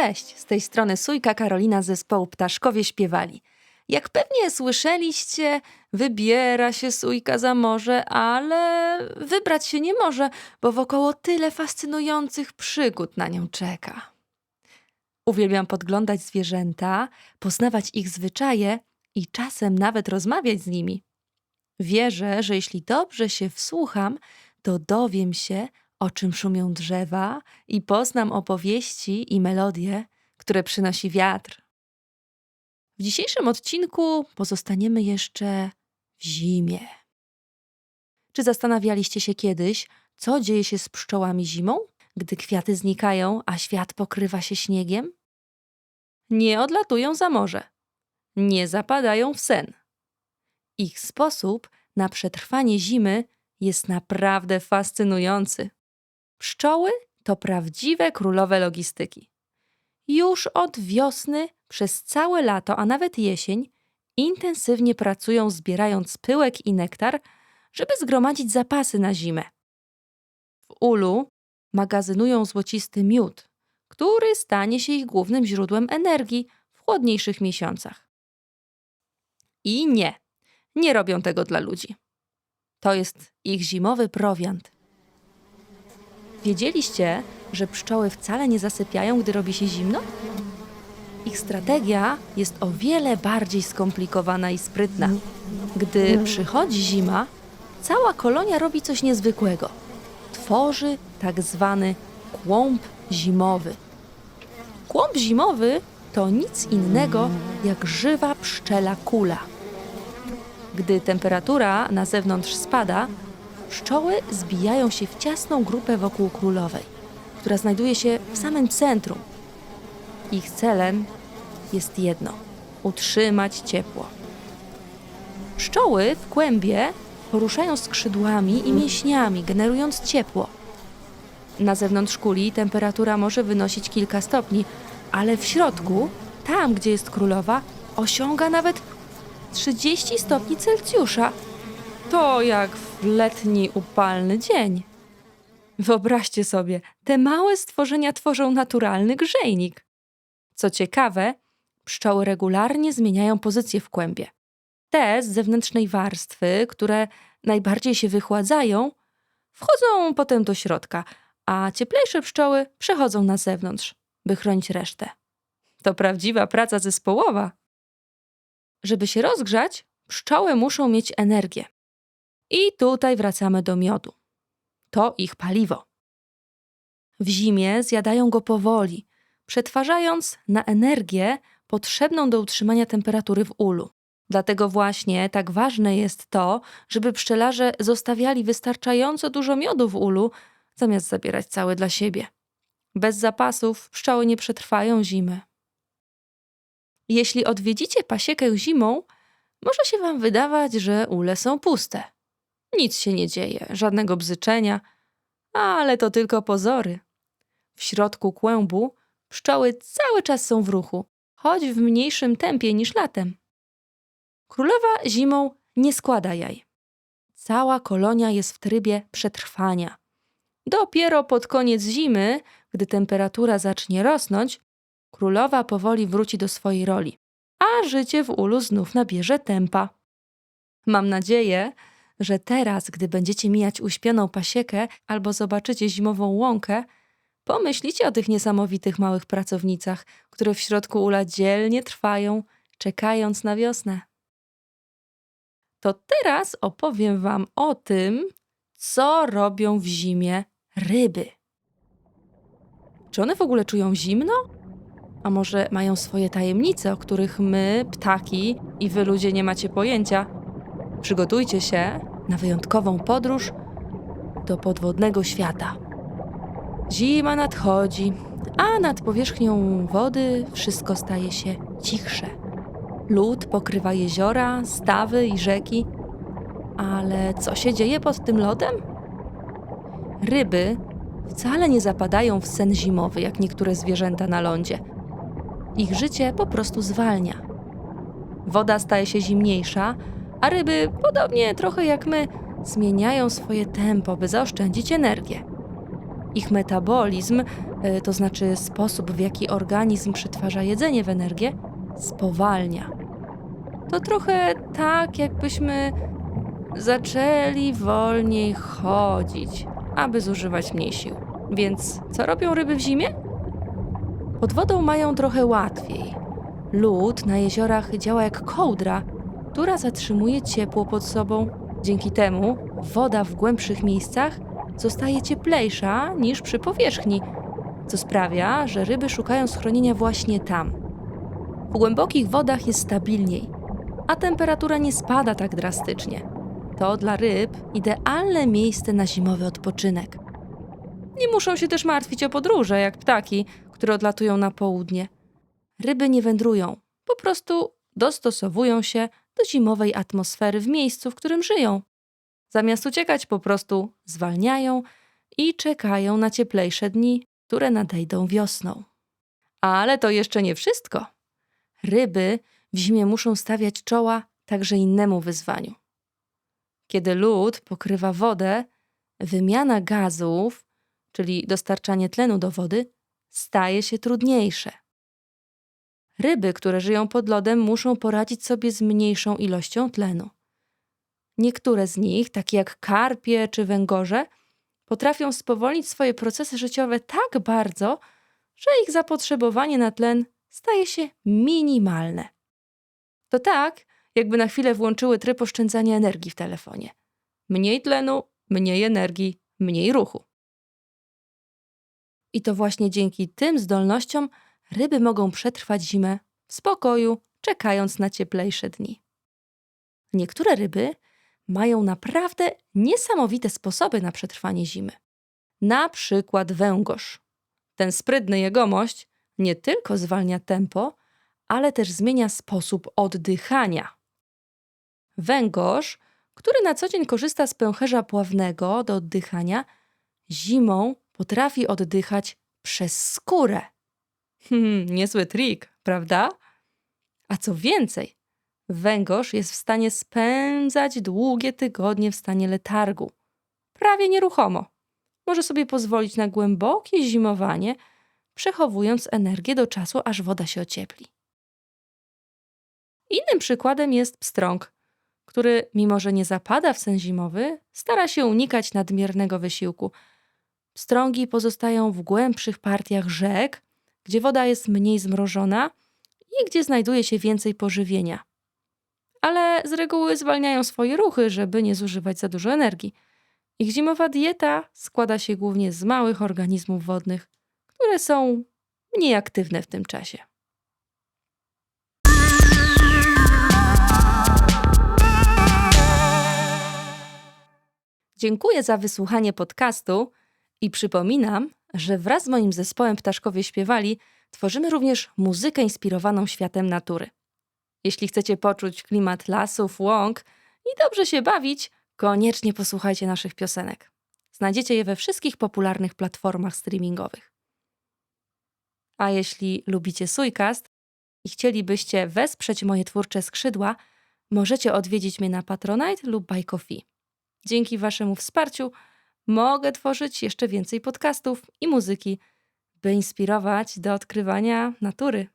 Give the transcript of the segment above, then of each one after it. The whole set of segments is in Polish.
Cześć, z tej strony Sójka Karolina z zespołu Ptaszkowie Śpiewali. Jak pewnie słyszeliście, wybiera się Sójka za morze, ale wybrać się nie może, bo wokoło tyle fascynujących przygód na nią czeka. Uwielbiam podglądać zwierzęta, poznawać ich zwyczaje i czasem nawet rozmawiać z nimi. Wierzę, że jeśli dobrze się wsłucham, to dowiem się, o czym szumią drzewa i poznam opowieści i melodie, które przynosi wiatr. W dzisiejszym odcinku pozostaniemy jeszcze w zimie. Czy zastanawialiście się kiedyś, co dzieje się z pszczołami zimą, gdy kwiaty znikają, a świat pokrywa się śniegiem? Nie odlatują za morze, nie zapadają w sen. Ich sposób na przetrwanie zimy jest naprawdę fascynujący. Pszczoły to prawdziwe królowe logistyki. Już od wiosny, przez całe lato, a nawet jesień, intensywnie pracują zbierając pyłek i nektar, żeby zgromadzić zapasy na zimę. W ulu magazynują złocisty miód, który stanie się ich głównym źródłem energii w chłodniejszych miesiącach. I nie, nie robią tego dla ludzi. To jest ich zimowy prowiant. Wiedzieliście, że pszczoły wcale nie zasypiają, gdy robi się zimno? Ich strategia jest o wiele bardziej skomplikowana i sprytna. Gdy przychodzi zima, cała kolonia robi coś niezwykłego. Tworzy tak zwany kłąb zimowy. Kłąb zimowy to nic innego jak żywa pszczela kula. Gdy temperatura na zewnątrz spada, pszczoły zbijają się w ciasną grupę wokół królowej, która znajduje się w samym centrum. Ich celem jest jedno utrzymać ciepło. Pszczoły w kłębie poruszają skrzydłami i mięśniami, generując ciepło. Na zewnątrz kuli temperatura może wynosić kilka stopni, ale w środku, tam gdzie jest królowa, osiąga nawet 30 stopni Celsjusza. To jak w letni upalny dzień. Wyobraźcie sobie, te małe stworzenia tworzą naturalny grzejnik. Co ciekawe, pszczoły regularnie zmieniają pozycję w kłębie. Te z zewnętrznej warstwy, które najbardziej się wychładzają, wchodzą potem do środka, a cieplejsze pszczoły przechodzą na zewnątrz, by chronić resztę. To prawdziwa praca zespołowa. Żeby się rozgrzać, pszczoły muszą mieć energię. I tutaj wracamy do miodu. To ich paliwo. W zimie zjadają go powoli, przetwarzając na energię potrzebną do utrzymania temperatury w ulu. Dlatego właśnie tak ważne jest to, żeby pszczelarze zostawiali wystarczająco dużo miodu w ulu, zamiast zabierać cały dla siebie. Bez zapasów pszczoły nie przetrwają zimy. Jeśli odwiedzicie pasiekę zimą, może się wam wydawać, że ule są puste. Nic się nie dzieje, żadnego bzyczenia, ale to tylko pozory. W środku kłębu pszczoły cały czas są w ruchu, choć w mniejszym tempie niż latem. Królowa zimą nie składa jaj. Cała kolonia jest w trybie przetrwania. Dopiero pod koniec zimy, gdy temperatura zacznie rosnąć, królowa powoli wróci do swojej roli, a życie w ulu znów nabierze tempa. Mam nadzieję, że teraz, gdy będziecie mijać uśpioną pasiekę albo zobaczycie zimową łąkę, pomyślicie o tych niesamowitych małych pracownicach, które w środku ula dzielnie trwają, czekając na wiosnę. To teraz opowiem Wam o tym, co robią w zimie ryby. Czy one w ogóle czują zimno? A może mają swoje tajemnice, o których my, ptaki i wy ludzie nie macie pojęcia? Przygotujcie się na wyjątkową podróż do podwodnego świata. Zima nadchodzi, a nad powierzchnią wody wszystko staje się cichsze. Lód pokrywa jeziora, stawy i rzeki. Ale co się dzieje pod tym lodem? Ryby wcale nie zapadają w sen zimowy, jak niektóre zwierzęta na lądzie. Ich życie po prostu zwalnia. Woda staje się zimniejsza, a ryby, podobnie trochę jak my, zmieniają swoje tempo, by zaoszczędzić energię. Ich metabolizm, y, to znaczy sposób, w jaki organizm przetwarza jedzenie w energię, spowalnia. To trochę tak, jakbyśmy zaczęli wolniej chodzić, aby zużywać mniej sił. Więc co robią ryby w zimie? Pod wodą mają trochę łatwiej. Lód na jeziorach działa jak kołdra, która zatrzymuje ciepło pod sobą. Dzięki temu woda w głębszych miejscach zostaje cieplejsza niż przy powierzchni, co sprawia, że ryby szukają schronienia właśnie tam. W głębokich wodach jest stabilniej, a temperatura nie spada tak drastycznie. To dla ryb idealne miejsce na zimowy odpoczynek. Nie muszą się też martwić o podróże, jak ptaki, które odlatują na południe. Ryby nie wędrują, po prostu dostosowują się do zimowej atmosfery w miejscu, w którym żyją. Zamiast uciekać, po prostu zwalniają i czekają na cieplejsze dni, które nadejdą wiosną. Ale to jeszcze nie wszystko. Ryby w zimie muszą stawiać czoła także innemu wyzwaniu. Kiedy lód pokrywa wodę, wymiana gazów, czyli dostarczanie tlenu do wody, staje się trudniejsze. Ryby, które żyją pod lodem, muszą poradzić sobie z mniejszą ilością tlenu. Niektóre z nich, takie jak karpie czy węgorze, potrafią spowolnić swoje procesy życiowe tak bardzo, że ich zapotrzebowanie na tlen staje się minimalne. To tak, jakby na chwilę włączyły tryb oszczędzania energii w telefonie. Mniej tlenu, mniej energii, mniej ruchu. I to właśnie dzięki tym zdolnościom ryby mogą przetrwać zimę w spokoju, czekając na cieplejsze dni. Niektóre ryby mają naprawdę niesamowite sposoby na przetrwanie zimy. Na przykład węgorz. Ten sprytny jegomość nie tylko zwalnia tempo, ale też zmienia sposób oddychania. Węgorz, który na co dzień korzysta z pęcherza pławnego do oddychania, zimą potrafi oddychać przez skórę. Hmm, niezły trik, prawda? A co więcej, węgorz jest w stanie spędzać długie tygodnie w stanie letargu, prawie nieruchomo. Może sobie pozwolić na głębokie zimowanie, przechowując energię do czasu, aż woda się ociepli. Innym przykładem jest pstrąg, który, mimo że nie zapada w sen zimowy, stara się unikać nadmiernego wysiłku. Pstrągi pozostają w głębszych partiach rzek, gdzie woda jest mniej zmrożona i gdzie znajduje się więcej pożywienia. Ale z reguły zwalniają swoje ruchy, żeby nie zużywać za dużo energii. Ich zimowa dieta składa się głównie z małych organizmów wodnych, które są mniej aktywne w tym czasie. Dziękuję za wysłuchanie podcastu i przypominam, że wraz z moim zespołem Ptaszkowie Śpiewali tworzymy również muzykę inspirowaną światem natury. Jeśli chcecie poczuć klimat lasów, łąk i dobrze się bawić, koniecznie posłuchajcie naszych piosenek. Znajdziecie je we wszystkich popularnych platformach streamingowych. A jeśli lubicie Sujcast i chcielibyście wesprzeć moje twórcze skrzydła, możecie odwiedzić mnie na Patronite lub Buy Coffee. Dzięki Waszemu wsparciu mogę tworzyć jeszcze więcej podcastów i muzyki, by inspirować do odkrywania natury.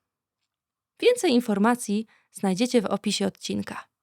Więcej informacji znajdziecie w opisie odcinka.